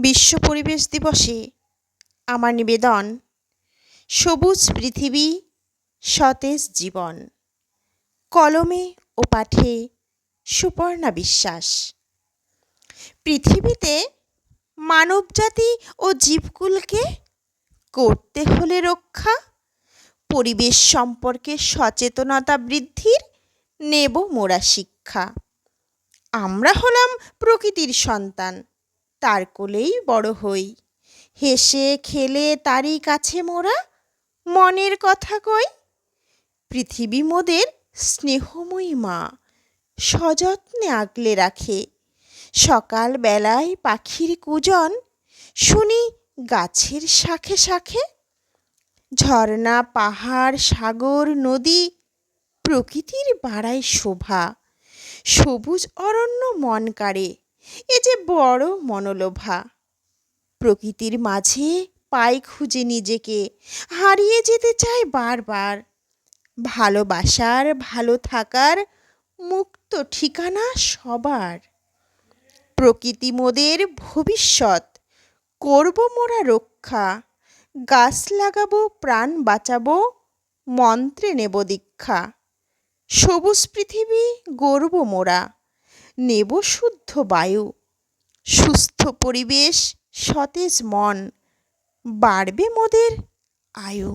বিশ্ব পরিবেশ দিবসে আমার নিবেদন, সবুজ পৃথিবী, সতেজ জীবন। কলমে ও পাঠে সুপর্ণা বিশ্বাস। পৃথিবীতে মানবজাতি ও জীবকুলকে করতে হলে রক্ষা, পরিবেশ সম্পর্কে সচেতনতা বৃদ্ধির নেব মোরা শিক্ষা। আমরা হলাম প্রকৃতির সন্তান। তার কোলেই বড় হই। হেসে খেলে তারই কাছে মোরা মনের কথা কই। পৃথিবী মোদের স্নেহময়ী মা, সযত্নে আগলে রাখে। সকাল বেলায় পাখির কুজন শুনি গাছের শাখে শাখে। ঝর্ণা, পাহাড়, সাগর, নদী প্রকৃতির বাড়ায় শোভা। সবুজ অরণ্য মন কাড়ে। এ যে বড় মনোলোভা। প্রকৃতির মাঝে পাই খুঁজে নিজেকে, হারিয়ে যেতে চায় বারবার। ভালোবাসার, ভালো থাকার মুক্ত ঠিকানা সবার। প্রকৃতি মোদের ভবিষ্যৎ, করব মোরা রক্ষা। গাছ লাগাবো, প্রাণ বাঁচাবো, মন্ত্রে নেব দীক্ষা। সবুজ পৃথিবী গড়ব মোরা। নেব শুদ্ধ বায়ু। সুস্থ পরিবেশ সতেজ মন বাড়বে মোদের আয়ু।